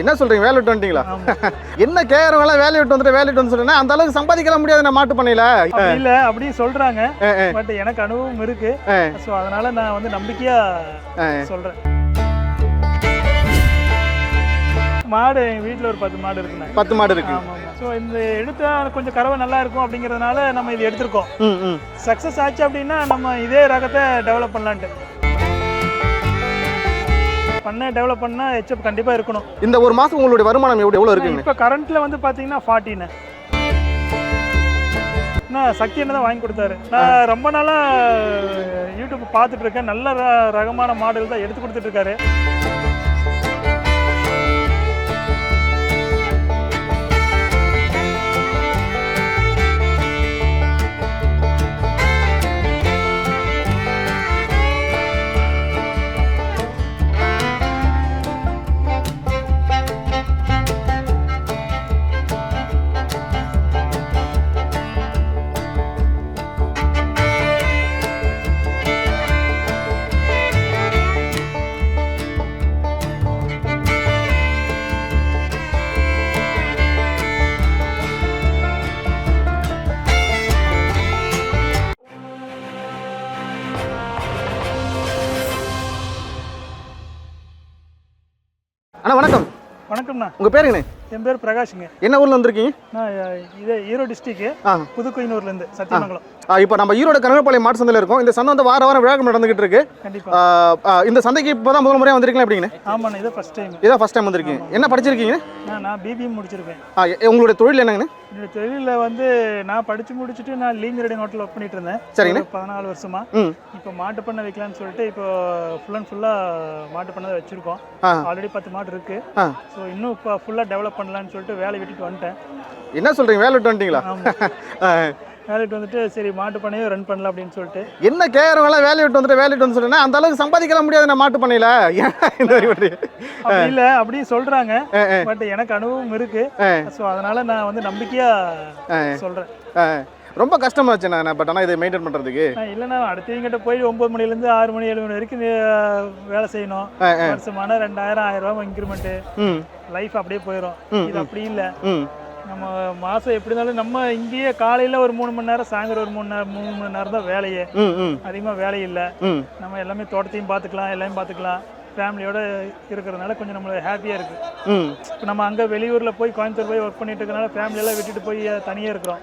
என்ன சொல்றீங்க? வேலை விட்டு வந்துட்டீங்களா? என்ன கேரவங்கள வேலையை விட்டு வந்துட்டு வேலையை விட்டு வந்து சொல்றேன்னா அந்த அளவுக்கு சம்பாதிக்கலாம் முடியாது நான் மாட்டு பண்ணையில. இல்ல அப்படி சொல்றாங்க. பட் எனக்கு அனுபவம் இருக்கு. ஸோ அதனால நான் வந்து நம்பிக்கையா சொல்றேன். மாடு எங்க வீட்ல ஒரு பத்து மாடு இருக்குண்ணே. பத்து மாடு இருக்கு. ஸோ இந்த எடுத்தா கொஞ்சம் கறவை நல்லா இருக்கும் அப்படிங்கிறதுனால நம்ம இது எடுத்திருக்கோம். சக்ஸஸ் ஆச்சு அப்படின்னா நம்ம இதே ரகத்தை டெவலப் பண்ணலான்ட்டு. பண்ண டெவலப் பண்ணா ஹெச்எப் கண்டிப்பா இருக்கணும். இந்த ஒரு மாசம் உங்களுடைய வருமானம் எவ்வளவு எவ்வளவு இருக்குங்க இப்போ கரண்ட்ல வந்து பாத்தீங்கன்னா ஃபார்ட்டின்னு நான் சக்தி என்ன தான் வாங்கி கொடுத்தாரு. நான் ரொம்ப நாளா யூடியூப் பார்த்துட்டு இருக்கேன். நல்ல ரகமான மாடல் தான் எடுத்து கொடுத்துட்டு இருக்காரு. வணக்கம்ண்ணா உங்க பேருங்கண்ணே என் பேர் பிரகாஷுங்க. என்ன ஊர்ல வந்திருக்கீங்க? நான் இது ஈரோடு டிஸ்ட்ரிக்ட் ஆ. புதுக்கோயினூர்லேருந்து சத்தியமங்கலம். இப்போ நம்ம ஈரோடு கருங்கப்பாளையம் மாட்டு சந்தையில் இருக்கோம். இந்த சந்தை வந்து வார வாரம் விழாக்கம் நடந்துகிட்டு இருக்கு. கண்டிப்பா. ஆ, ஆ, இந்த சந்தைக்கு இப்போ தான் முதல் முறையாக வந்திருக்கீங்களா எப்படிங்கண்ணே? ஆமாண்ணா இது ஃபர்ஸ்ட் டைம் இதான் ஃபர்ஸ்ட் டைம் வந்திருக்கீங்க. என்ன படிச்சிருக்கீங்க நான் பிபிஎம் முடிச்சிருக்கேன். உங்களுடைய தொழில் என்னங்கண்ணே? என்னோட தொழிலில் வந்து நான் படிச்சு முடிச்சுட்டு நான் லீங் ரெடி ஹோட்டல் ஒர்க் பண்ணிட்டு இருந்தேன். ஒரு பதினாலு வருஷமா. இப்போ மாட்டு பண்ணை வைக்கலாம்னு சொல்லிட்டு இப்போ ஃபுல் அண்ட் ஃபுல்லாக மாட்டு பண்ணை வச்சிருக்கோம். ஆல்ரெடி பத்து மாடு இருக்கு. ஸோ இன்னும் இப்போ ஃபுல்லாக டெவலப் பண்ணலாம்னு சொல்லிட்டு வேலையை விட்டுட்டு வந்துட்டேன். என்ன சொல்றீங்க? வேலை விட்டு வந்துட்டீங்களா? வேலைக்கு வந்துட்டு சரி மாட்டு பண்ணையும் ரன் பண்ணலாம் அப்படின்னு சொல்லிட்டு. என்ன கேரவங்கள வேலையை விட்டு வந்துட்டு வேலையை வந்து சொல்றேன்னா அந்த அளவுக்கு சம்பாதிக்கலாம் முடியாது நான் மாட்டு பண்ணையில இந்த மாதிரி இல்லை அப்படி சொல்றாங்க. பட் எனக்கு அனுபவம் இருக்கு. ஸோ அதனால நான் வந்து நம்பிக்கையா சொல்றேன். ரொம்ப கஷ்டமாச்சு நான் பட் ஆனால் இதை மெயின்டைன் பண்றதுக்கு. நான் இல்லைண்ணா அடுத்தவங்கிட்ட போய் ஒன்பது மணிலேருந்து ஆறு மணி ஏழு மணி வரைக்கும் வேலை செய்யணும். வருஷமான ரெண்டாயிரம் ஆயிரம் ரூபாய் இன்க்ரிமெண்ட்டு லைஃப் அப்படியே போயிடும் இது அப்படி இல்லை. நம்ம மாதம் எப்படி இருந்தாலும் நம்ம இங்கேயே காலையில் ஒரு மூணு மணி நேரம் சாயந்தரம் ஒரு மூணு நேரம் மூணு மணி நேரம் தான் வேலையே. அதிகமாக வேலை இல்லை. நம்ம எல்லாமே தோட்டத்தையும் பார்த்துக்கலாம் எல்லாமே பார்த்துக்கலாம். ஃபேமிலியோட இருக்கிறதுனால கொஞ்சம் நம்மளுக்கு ஹாப்பியாக இருக்குது ம். இப்போ நம்ம அங்கே வெளியூரில் போய் கோயம்புத்தூர் போய் ஒர்க் பண்ணிட்டு இருக்கனால ஃபேமிலியெல்லாம் விட்டுட்டு போய் தனியாக இருக்கிறோம்.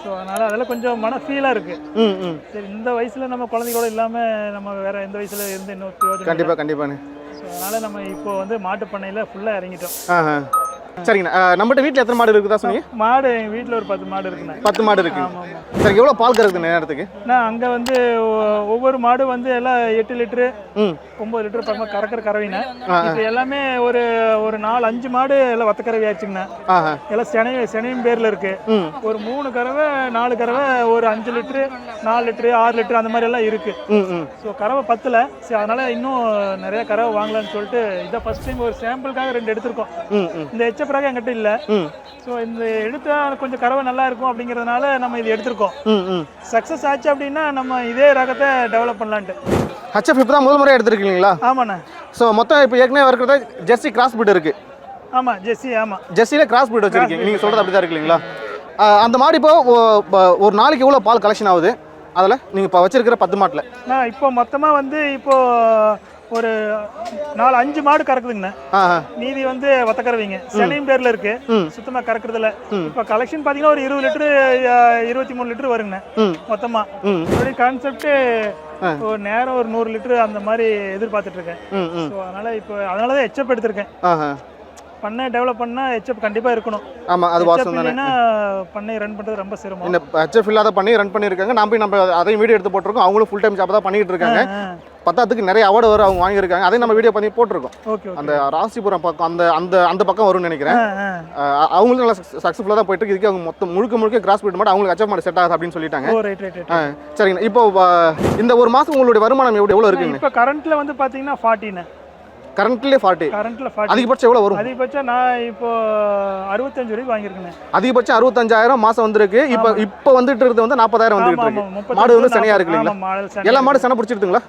ஸோ அதனால் அதெல்லாம் கொஞ்சம் மன ஃபீலாக இருக்குது ம் சரி இந்த வயசில் நம்ம குழந்தைகளோட இல்லாமல் நம்ம வேற எந்த வயசில் இருந்து இன்னொரு பிரயோஜனம் கண்டிப்பாக கண்டிப்பாகண்ணே ஸோ அதனால் நம்ம இப்போ வந்து மாட்டு பண்ணையில் ஃபுல்லாக இறங்கிட்டோம். சரிங்கண்ணா. நம்மகிட்ட வீட்டில் எத்தனை மாடு இருக்குதா சொன்னீங்க? மாடு எங்கள் வீட்டில் ஒரு பத்து மாடு இருக்குண்ணே. பத்து மாடு இருக்கு. சரி எவ்வளோ பால் கறக்குது நேரத்துக்கு? நான் அங்கே வந்து ஒவ்வொரு மாடு வந்து எல்லாம் எட்டு லிட்டரு ஒம்பது லிட்டர் பக்கமாக கறக்கிற கறவைண்ணே. இப்போ எல்லாமே ஒரு ஒரு நாலு அஞ்சு மாடு எல்லாம் வத்த கறவை ஆச்சுங்கண்ணா. எல்லாம் செனை செனையும் பேரில் இருக்கு. ஒரு மூணு கறவை நாலு கறவை ஒரு அஞ்சு லிட்டரு நாலு லிட்டரு ஆறு லிட்டரு அந்த மாதிரி எல்லாம் இருக்கு. ஸோ கறவை பத்தில். சரி அதனால இன்னும் நிறைய கறவை வாங்கலாம்னு சொல்லிட்டு இதை ஃபர்ஸ்ட் டைம் ஒரு சாம்பிளுக்காக ரெண்டு எடுத்திருக்கோம். ம் ம். எச்ச ரகம் எங்கிட்ட இல்லை. ஸோ இந்த எடுத்தா கொஞ்சம் கறவை நல்லா இருக்கும் அப்படிங்கிறதுனால நம்ம இது எடுத்திருக்கோம். சக்ஸஸ் ஆச்சு அப்படின்னா நம்ம இதே ரகத்தை டெவலப் பண்ணலான்ட்டு. ஹச்எஃப் இப்போ தான் முதல் முறையாக எடுத்துருக்கீங்களா? ஆமாண்ணே. ஸோ மொத்தம் இப்போ ஏற்கனவே இருக்கிறத ஜெர்சி கிராஸ் பீட் இருக்கு ஆமாம் ஜெஸ்ஸி ஆமாம் ஜெர்சியில் கிராஸ் பீட் வச்சிருக்கீங்க. நீங்கள் சொல்கிறது அப்படி தான் இருக்கு இல்லைங்களா அந்த மாடு இப்போ ஒரு நாளைக்கு எவ்வளோ பால் கலெக்ஷன் ஆகுது? அதில் நீங்கள் இப்போ வச்சிருக்கிற பத்து மாட்டில். நான் இப்போ மொத்தமாக வந்து இப்போ ஒரு நாலு அஞ்சு மாடு கறக்குதுங்கண்ணே. மீதி வந்து வத்தக்கறவைங்க. சென்னையும் பேர்ல இருக்கு. சுத்தமா கறக்குறதுல இப்போ கலெக்ஷன் பாத்தீங்கன்னா ஒரு இருபது லிட்டரு இருபத்தி மூணு லிட்டர் வருங்கண்ணே. மொத்தமா. கான்செப்ட் ஒரு நேரம் ஒரு நூறு லிட்டர் அந்த மாதிரி எதிர்பார்த்துட்டு இருக்கேன். அதனால இப்போ அதனால தான் ஹெச்எப் எடுத்திருக்கேன் பண்ணை டெவலப் பண்ணா ஹெச்எப் கண்டிப்பா இருக்கணும். ஆமாம் அது வாசம் தானே. பண்ணை ரன் பண்றது ரொம்ப சிரமம். இந்த ஹெச்எஃப் இல்லாத பண்ணி ரன் பண்ணியிருக்காங்க. நான் போய் நம்ம அதையும் வீடியோ எடுத்து போட்டிருக்கோம். அவங்களும் ஃபுல் டைம் ஜாப் தான் பண்ணிட்டு இருக்காங்க. பத்தாத்துக்கு நிறைய அவார்டு வர அவங்க வாங்கியிருக்காங்க. அதையும் நம்ம வீடியோ பண்ணி போட்டிருக்கோம். ஓகே அந்த ராசிபுரம் பக்கம் அந்த அந்த அந்த பக்கம் வரும்னு நினைக்கிறேன். அவங்களும் நல்லா சக்ஸஸ்ஃபுல்லாக தான் போயிட்டு இருக்கு. இதுக்கு அவங்க மொத்தம் முழுக்க முழுக்க கிராஸ் பீட் மட்டும் அவங்களுக்கு அச்சப் மாடு செட் ஆகுது அப்படின்னு சொல்லிட்டாங்க. சரிங்கண்ணா. இப்போ இந்த ஒரு மாதம் உங்களுடைய வருமானம் எவ்வளோ எவ்வளோ இருக்குங்க? இப்போ கரண்ட்ல வந்து பாத்தீங்கன்னா ஃபார்ட்டின்னு கரண்ட்லேயே ஃபார்ட்டி கரண்ட்ல ஃபார்ட்டி அதிகபட்சம் எவ்வளோ வரும்? அதிகபட்சம் நான் இப்போ அறுபத்தஞ்சு வரைக்கும் வாங்கியிருக்கேன். அதிகபட்சம் அறுபத்தஞ்சாயிரம் மாசம் வந்திருக்கு. இப்போ இப்போ வந்துட்டு இருக்கிறது வந்து நாற்பதாயிரம் வந்துட்டு இருக்கு. மாடு வந்து சனியா இருக்கு இல்லைங்களா எல்லா மாடு சனை பிடிச்சிருக்குங்களா?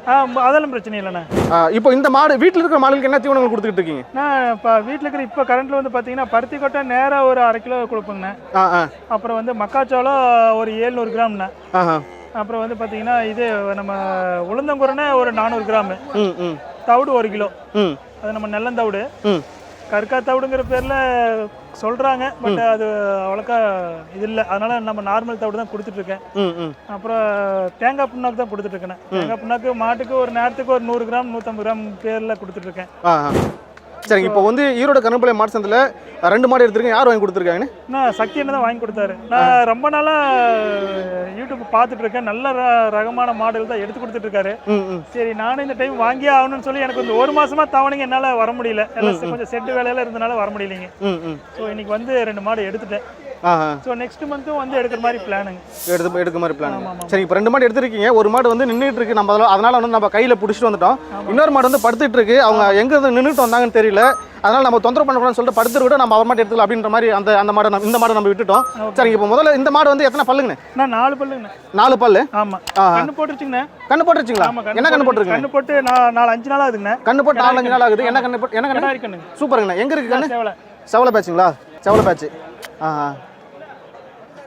அதெல்லாம் பிரச்சனை இல்லைண்ணே. இப்போ இந்த மாடு வீட்டில் இருக்கிற மாடுகளுக்கு என்ன தீவனங்கள் கொடுத்துட்டு இருக்கீங்க? நான் இப்போ வீட்டில் இருக்கிற இப்போ கரண்ட்ல வந்து பார்த்தீங்கன்னா பருத்தி கொட்டை நேராக ஒரு அரை கிலோ கொடுப்பேங்கண்ணே. அப்புறம் வந்து மக்காச்சோளம் ஒரு ஏழ்நூறு கிராம்ண்ணே. அப்புறம் வந்து பார்த்தீங்கன்னா இது நம்ம உளுந்தங்குறனை ஒரு நானூறு கிராமு. ம் ம். தவிடு ஒரு கிலோ. அது நம்ம நெல்லந்தவிடு கற்கா தவிடுங்கிற பேரில் சொல்கிறாங்க பட் அது அவ்வளோக்கா இது இல்லை. அதனால நம்ம நார்மல் தவிடு தான் கொடுத்துட்ருக்கேன் அப்புறம் தேங்காய் புண்ணாக்கு தான் கொடுத்துட்ருக்கேன் தேங்காய் புண்ணாக்கு மாட்டுக்கு ஒரு நேரத்துக்கு ஒரு நூறு கிராம் நூற்றம்பது கிராம் பேரில் கொடுத்துட்ருக்கேன் ஆ ஆ. சரிங்க. இப்போ வந்து ஈரோடு கரும்பலை சந்தையில் ரெண்டு மாடு எடுத்திருக்கீங்க யார் வாங்கி கொடுத்துருக்காங்கன்னு? நான் சக்தி என்ன தான் வாங்கி கொடுத்தாரு. நான் ரொம்ப நாளாக யூடியூப் பார்த்துட்டு இருக்கேன். நல்ல ரகமான மாடல் தான் எடுத்து கொடுத்துட்டு இருக்காரு. சரி நானும் இந்த டைம் வாங்கியே ஆகணும்னு சொல்லி எனக்கு இந்த ஒரு மாசமா தவணைங்க என்னால் வர முடியல. கொஞ்சம் செட்டு வேலையில இருந்தனால வர முடியலைங்க. ஸோ இன்னைக்கு வந்து ரெண்டு மாடு எடுத்துட்டேன். ஸோ நெக்ஸ்ட் மந்த்தும் வந்து எடுக்கிற மாதிரி பிளானுங்க எடுத்து எடுக்க மாதிரி பிளான். சரி இப்போ ரெண்டு மாடு எடுத்திருக்கீங்க. ஒரு மாடு வந்து நின்றுட்டு இருக்கு. நம்ம அதனால- அதனால வந்து நம்ம கையில் பிடிச்சிட்டு வந்துட்டோம். இன்னொரு மாடு வந்து படுத்துட்டு இருக்கு. அவங்க எங்க இருந்து நின்றுட்டு வந்தாங்கன்னு தெரியல. அதனால நம்ம தொந்தரவு பண்ணக்கூடாதுன்னு சொல்லிட்டு படுத்துட்டு கூட நம்ம அவர் மாட்டு எடுத்துக்கலாம் அப்படின்ற மாதிரி அந்த அந்த மாடை நம்ம- இந்த மாடை நம்ம விட்டுட்டோம். சரிங்க இப்போ முதல்ல இந்த மாடு வந்து எத்தனை பல்லுங்கண்ணே? நான் நாலு பல்லுங்கண்ணே. நாலு பல்லு? ஆமா. ஆ. கண்ணு போட்டுருச்சுங்கண்ணே. கண்ணு போட்டுருச்சுங்களா? என்ன கண்ணு போட்டுருக்குங்க? கண்ணு போட்டு நாலு அஞ்சு நாள் ஆகுதுங்கண்ணே. கண்ணு போட்டு நாலஞ்சு நாள் ஆகுது. என்ன கண்ணு போட்டு என்ன கண்ணு? சூப்பருங்கண்ணா. எங்க இருக்கு கண்ணு? சேவலை பேட்சுங்களா? செவல பேட்ச். ஆஹா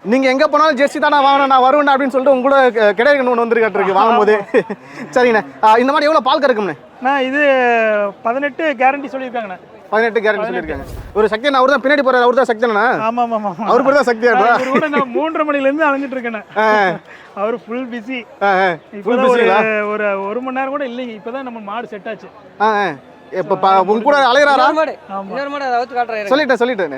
நீங்க எங்க போனாலும் ஜெர்சி தானே வாங்கணும் நான் வருவேன் அப்படின்னு சொல்லிட்டு உங்க கூட க- கிடையாது ஒன்று வந்துருக்காட்டு வாங்கும்போது. சரிங்கண்ணே இந்த மாதிரி எவ்வளோ பால் கறக்கும்ண்ணே? இது பதினெட்டு கேரண்டி சொல்லியிருக்காங்கண்ணே. பதினெட்டு கேரண்டி சொல்லியிருக்காங்க. ஒரு சக்தி அவர் தான் பின்னாடி போறாரு அவர் தான் சக்தி ஆமா ஆமா ஆமா அவர் கூட தான் சக்தி அண்ணா இவரு கூட நான் மூன்றரை மணில இருந்து அலைஞ்சிட்டு இருக்கேண்ணே. அவர் ஃபுல் பிஸி ஃபுல் இப்போதான் ஒரு ஒரு மணி நேரம் கூட இல்லைங்க இப்பதான் நம்ம மாடு செட் ஆச்சு. இப்போ ப- உங்க கூட அலையிறாரா? சொல்லிட்டேன் சொல்லிட்டேன்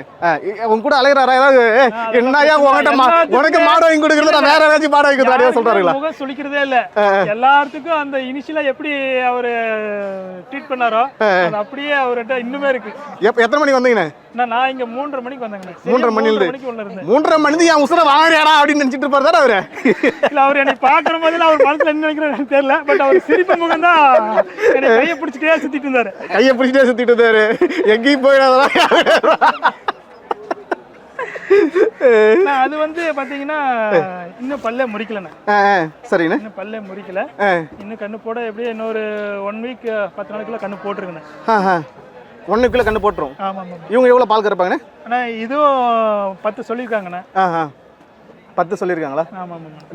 உங்க கூட அலையிறாரா? ஏதாவது ஏய், என்னய்யா உங்ககிட்ட உனக்கு மாடு வாங்கி கொடுக்குறது நான் வேற ஏதாச்சும் மாடு வாங்கி கொடுத்தாரு சொல்றாருங்களா? முகம் சுளிக்கிறதே இல்ல. எல்லாத்துக்கும் அந்த இனிஷியலா எப்படி அவரு ட்ரீட் பண்ணாரோ அது அப்படியே அவர்கிட்ட இன்னுமே இருக்கு. எப்ப எத்தனை மணிக்கு வந்தீங்கண்ணே? நான் நான் இங்க மூன்றரை மணிக்கு வந்தேங்க மூன்றரை மணில இருந்தேன் மூன்றரை மணிக்கு என் உசுர வாங்குறியாடா அப்படின்னு நினைச்சிட்டு இருப்பாரு தானே அவரு? இல்ல அவர் என்னை பாக்குற போதுல அவர் மனசுல என்ன நினைக்கிறாரு தெரியல. பட் அவர் சிரிப்பு முகம் தான் என்னை கையை பிடிச்சிட்டே சுத்திட்டு இருந்தாரு. கையை பிடிச்சிட்டே சுத்திட்டு இருந்தாரு. எங்கேயும் போயிடாதான் அது வந்து பாத்தீங்கன்னா இன்னும் பல்லே முறிக்கலண்ணே. சரிண்ணே இன்னும் பல்லே முறிக்கல. ஆ, இன்னும் கண்ணு போட எப்படியும் இன்னொரு ஒன் வீக் பத்து நாளைக்குள்ள கண்ணு போட்டுருங்கண்ணே. ஒண்ணுக்குள்ள கண்டு போட்டுரும். இவங்க எவ்வளவு பால் கறப்பாங்கண்ணே? ஆனா இதுவும் பத்து சொல்லியிருக்காங்கண்ணே. பத்து சொல்லியிருக்காங்களா?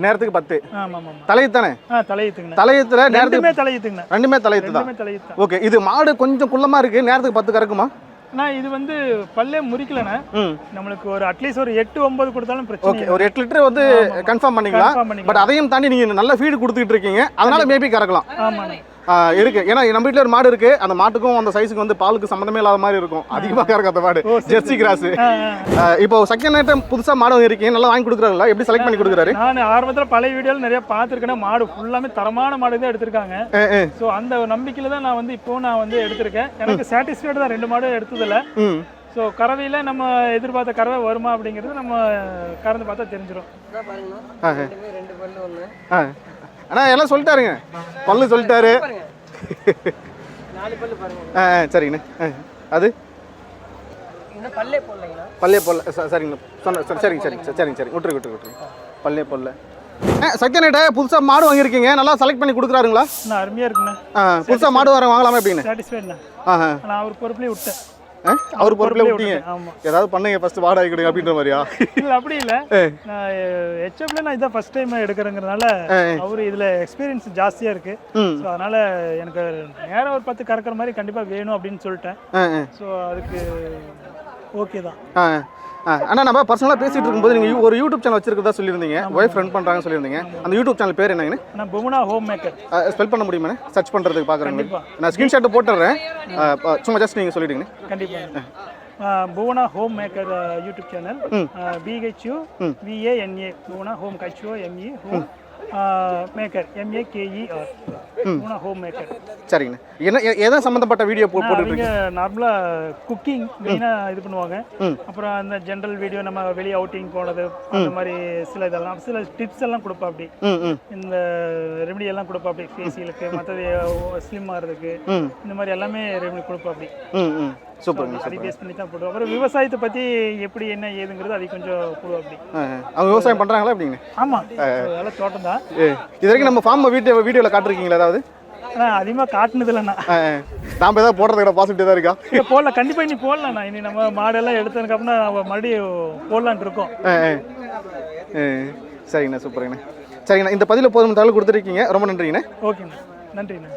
நேரத்துக்கு பத்து. ஆமா ஆமா ஆமா தலையத்து தானே ஆ தலையத்துங்கண்ணே தலையத்துல நேரத்துக்கு ரெண்டுமே தலையத்துங்கண்ணே ரெண்டுமே தலையத்து தான். ரெண்டுமே தலையத்து ஓகே இது மாடு கொஞ்சம் குள்ளமா இருக்கு. நேரத்துக்கு பத்து கறக்குமா? ஆனா இது வந்து பல்லே முறிக்கலண்ணே நம்மளுக்கு ஒரு அட்லீஸ்ட் ஒரு எட்டு ஒன்பது கொடுத்தாலும் பிரச்சனை ஓகே ஒரு எட்டு லிட்டர் வந்து கன்ஃபார்ம் பண்ணிக்கலாம். பட் அதையும் தாண்டி நீங்க நல்ல ஃபீடு கொடுத்துட்டு இருக்கீங்க. அதனால மேபி கறக்கலாம். ஆமாண்ணே. இருக்கு. ஏன்னா நம்ம வீட்டில் ஒரு மாடு இருக்கு. அந்த மாட்டுக்கும் அந்த சைஸுக்கு வந்து பாலுக்கு சம்மந்தமே இல்லாத மாதிரி இருக்கும். அதிகமாக கறக்க அந்த மாடு. Jersey cross. இப்போ செகண்ட் நைட்டம் புதுசா மாடு இருக்கீங்க நல்லா வாங்கி கொடுக்குறாங்களா எப்படி செலக்ட் பண்ணி கொடுக்குறாரு? நான் ஆரம்பத்துல பழைய வீடியோல நிறைய பார்த்துருக்கேன். மாடு ஃபுல்லாமே தரமான மாடு தான் எடுத்திருக்காங்க. ஸோ அந்த நம்பிக்கையில தான் நான் வந்து இப்போ நான் வந்து எடுத்திருக்கேன். எனக்கு சாட்டிஸ்ஃபைடு தான் ரெண்டு மாடு எடுத்ததில்ல ஸோ கறவையில் நம்ம எதிர்பார்த்த கறவை வருமா அப்படிங்கிறது நம்ம கறந்து பார்த்தா தெரிஞ்சிடும் ரெண்டு பல்லு ஒன்று ஆ. அண்ணா எல்லாம் சொல்லிட்டாருங்க. பல்லு சொல்லிட்டாரு. பாருங்க நாலு பல்லு பாருங்க. ஆ ஆ, சரிங்கண்ணே. ஆ. அது? இன்னும் பல்லே போடலைங்கண்ணா பல்லே பொல்ல ச- சரிங்க சொன்ன சரி சரிங்க சரிங்க சரி, சரிங்க சரி விட்டுரு விட்டுரு விட்டுரு பல்லே பொல்ல செகண்ட் நைட்டை புதுசாக மாடு வாங்கியிருக்கீங்க. நல்லா செலக்ட் பண்ணி கொடுக்குறாருங்களா? அருமையாக இருக்குண்ணே. ஆ புதுசாக மாடு வர வாங்கலாமா எப்படின்னு சாட்டிஸ்ஃபைடுண்ணே ஆஹா. நான் அவர் பொறுப்புலேயே விட்டேன். ஆ அவர் பொறுப்பில் விட்டீங்க. ஏதாவது பண்ணுங்க ஃபர்ஸ்ட் வாடகை கொடுங்க அப்படின்ற மாதிரியா? இல்லை அப்படி இல்லை. நான் ஹெச்எஃப்ல நான் இதான் ஃபர்ஸ்ட் டைம் எடுக்கிறேங்கிறதுனால அவர் இதில் எக்ஸ்பீரியன்ஸ் ஜாஸ்தியாக இருக்கு. ஸோ அதனால எனக்கு நேரம் ஒரு பத்து கறக்கிற மாதிரி கண்டிப்பாக வேணும் அப்படின்னு சொல்லிட்டேன். ஸோ அதுக்கு ஓகே தான். அண்ணா நம்ம பர்சனலாக பேசிட்டு இருக்கும்போது நீங்கள் ஒரு யூடியூப் சேனல் வச்சிருக்கிறதா சொல்லியிருந்தீங்க. ஒய்ஃப் ரன் பண்ணுறாங்கன்னு சொல்லியிருந்தீங்க. அந்த யூடியூப் சேனல் பேர் என்னங்கண்ணே? நான் புவனா ஹோம் மேக்கர் ஸ்பெல் பண்ண முடியுமாண்ணே? சர்ச் பண்ணுறதுக்கு பார்க்குறேன் கண்டிப்பா. நான் ஸ்க்ரீன்ஷாட் போட்டுடுறேன் ஆ, ப- சும்மா ஜஸ்ட் நீங்கள் சொல்லிடுங்க கண்டிப்பாக Bhuvana homemaker YouTube channel B H U V A N A Bhuvana home கச்யூ M E home maker M A K E R மூணா ஹோம் மேக்கர் சரிங்கண்ணா. என்ன எ- எதன் சம்மந்தப்பட்ட வீடியோ போ போட்டுட்டு அவங்க நார்மலாக குக்கிங் மெயினாக இது பண்ணுவாங்க. அப்புறம் அந்த ஜென்ரல் வீடியோ நம்ம வெளியே அவுட்டிங் போனது அந்த மாதிரி சில இதெல்லாம் சில டிப்ஸ் எல்லாம் கொடுப்பா அப்படி. இந்த ரெமெடி எல்லாம் கொடுப்பா அப்படி ஃபேஷியலுக்கு மற்றது ஸ்லிம் ஆகிறதுக்கு. இந்த மாதிரி எல்லாமே ரெமெடி கொடுப்பா அப்படி. சூப்பருங்க அதை பேஸ் பண்ணி தான் போடுவோம் அப்புறம் விவசாயத்தை பற்றி எப்படி என்ன ஏதுங்கிறது அதை கொஞ்சம் போடுவோம் அப்படி. அவங்க விவசாயம் பண்ணுறாங்களா எப்படிங்க? ஆமாம் அதெல்லாம் தோட்டம் தான் இது வரைக்கும் நம்ம ஃபார்ம் வீடியோ வீடியோவில் காட்டிருக்கீங்களா ஏதாவது? அதிகமாக காட்டுனது இல்லைண்ணா. நாம் ஏதாவது போடுறதுக்கு பாசிட்டிவ் தான் இருக்கா? இங்கே போடலாம் கண்டிப்பாக இனி போடலாம்ண்ணா இனி நம்ம மாடெல்லாம் எடுத்ததுக்கப்புறம் நம்ம மறுபடியும் போடலான்ட்டு இருக்கோம். சரிங்கண்ணா சூப்பருங்கண்ணா. சரிங்கண்ணா இந்த பதிவில் போதும் தகவல் கொடுத்துருக்கீங்க. ரொம்ப நன்றிங்கண்ணா. ஓகேண்ணா. நன்றிண்ணா.